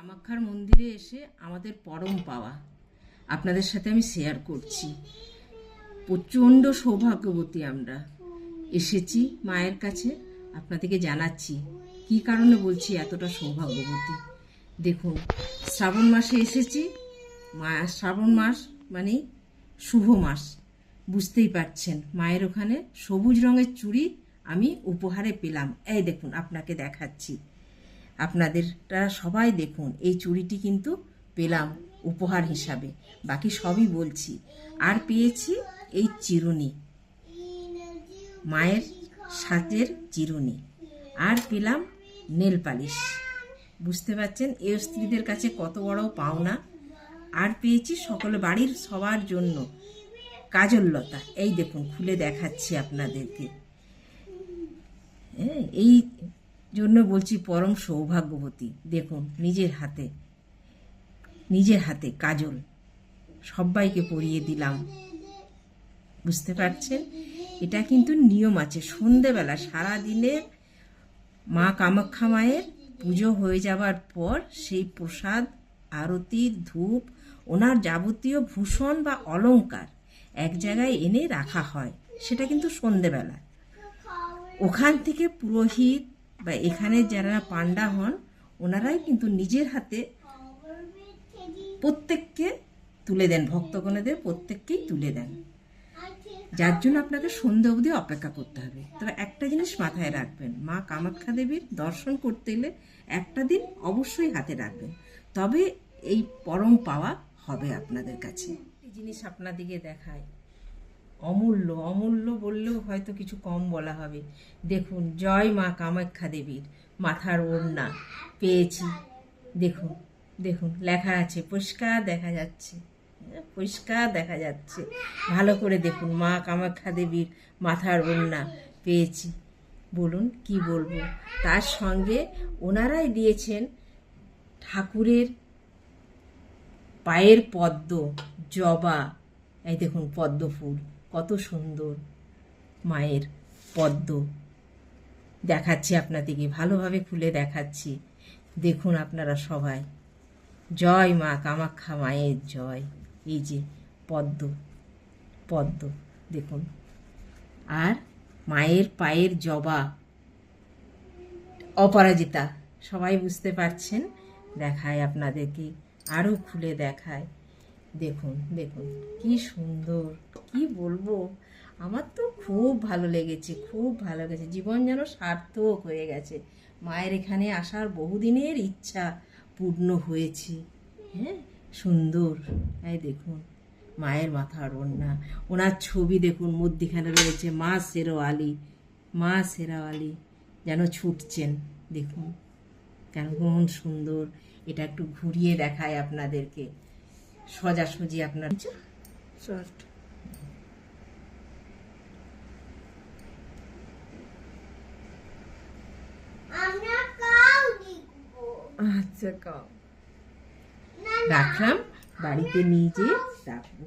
কামাখ্যার মন্দিরে এসে আমাদের পরম পাওয়া। আপনাদের সাথে আমি শেয়ার করছি। প্রচণ্ড সৌভাগ্যবতী আমরা। এসেছি মায়ের কাছে, আপনাদেরকে জানাচ্ছি। কি কারণে বলছি এতটা সৌভাগ্যবতী? দেখুন, শ্রাবণ মাসে এসেছি। মা, শ্রাবণ মাস মানে শুভ মাস। বুঝতেই পারছেন, মায়ের ওখানে সবুজ রঙের চুড়ি আমি উপহারে পেলাম। এই দেখুন, আপনাকে দেখাচ্ছি। আপনাদেরটা সবাই দেখুন এই চুড়িটি কিন্তু পেলাম উপহার হিসাবে। বাকি সবই বলছি। আর পেয়েছি এই চিরুনি মায়ের সাজের চিরুনি। আর পেলাম নেল পালিশ। বুঝতে পারছেন? এ স্ত্রীদের কাছে কত বড় পাওনা। আর পেয়েছি সকলে বাড়ির সবার জন্য কাজললতা। এই দেখুন খুলে দেখাচ্ছি আপনাদেরকে। হ্যাঁ, এই জন্য বলছি পরম সৌভাগ্যবতী। দেখুন, নিজের হাতে নিজের হাতে কাজল সবাইকে পরিয়ে দিলাম। বুঝতে পারছেন? এটা কিন্তু নিয়ম আছে। সন্ধেবেলা সারা দিনের মা কামাখ্যা মায়ের পুজো হয়ে যাবার পর সেই প্রসাদ, আরতি, ধূপ, ওনার যাবতীয় ভূষণ বা অলংকার এক জায়গায় এনে রাখা হয়। সেটা কিন্তু সন্ধেবেলা। ওখান থেকে পুরোহিত বা এখানে যারা পান্ডা হন, ওনারাই কিন্তু নিজের হাতে প্রত্যেককে তুলে দেন, ভক্তগণেদের প্রত্যেককেই তুলে দেন। যার জন্য আপনাকে সন্ধে অবধি অপেক্ষা করতে হবে। তবে একটা জিনিস মাথায় রাখবেন, মা কামাখ্যা দেবীর দর্শন করতে গেলে একটা দিন অবশ্যই হাতে রাখবেন। তবে এই পরম পাওয়া হবে আপনাদের কাছে। জিনিস আপনাদিকে দেখায়। অমূল্য অমূল্য বললেও হয়তো কিছু কম বলা হবে। দেখুন, জয় মা কামাখ্যা দেবীর মাথার ওড়না পেয়েছি। দেখুন দেখুন, লেখা আছে, পরিষ্কার দেখা যাচ্ছে, পরিষ্কার দেখা যাচ্ছে। ভালো করে দেখুন, মা কামাখ্যা দেবীর মাথার ওড়না পেয়েছি। বলুন, কি বলব? তার সঙ্গে ওনারাই দিয়েছেন ঠাকুরের পায়ের পদ্ম, জবা। এই দেখুন, পদ্ম ফুল। কত সুন্দর মায়ের পদ্ম। দেখাচ্ছি আপনাদেরকে, ভালোভাবে খুলে দেখাচ্ছি। দেখুন আপনারা সবাই। জয় মা কামাখ্যা মায়ের জয়। এই যে পদ্ম পদ্ম, দেখুন। আর মায়ের পায়ের জবা, অপরাজিতা, সবাই বুঝতে পারছেন? দেখায় আপনাদেরকে আরও খুলে দেখায়। দেখুন দেখুন, কি সুন্দর, কি বলব? আমার তো খুব ভালো লেগেছে, খুব ভালো লেগেছে। জীবন যেন সার্থক হয়ে গেছে। মায়ের এখানে আসার বহুদিনের ইচ্ছা পূর্ণ হয়েছে। হ্যাঁ সুন্দর। এই দেখুন, মায়ের মাথার ওড়না ওনার ছবি দেখুন, মধ্যিখানে রয়েছে মা শেরোয়ালি মা শেরাওয়ালি যেন ছুটছেন, দেখুন। কেমন সুন্দর। এটা একটু ঘুরিয়ে দেখায় আপনাদেরকে। সোজাসুজি আপনার। আচ্ছা কাও রাখলাম বাড়িতে নিয়ে যেয়ে রাখব।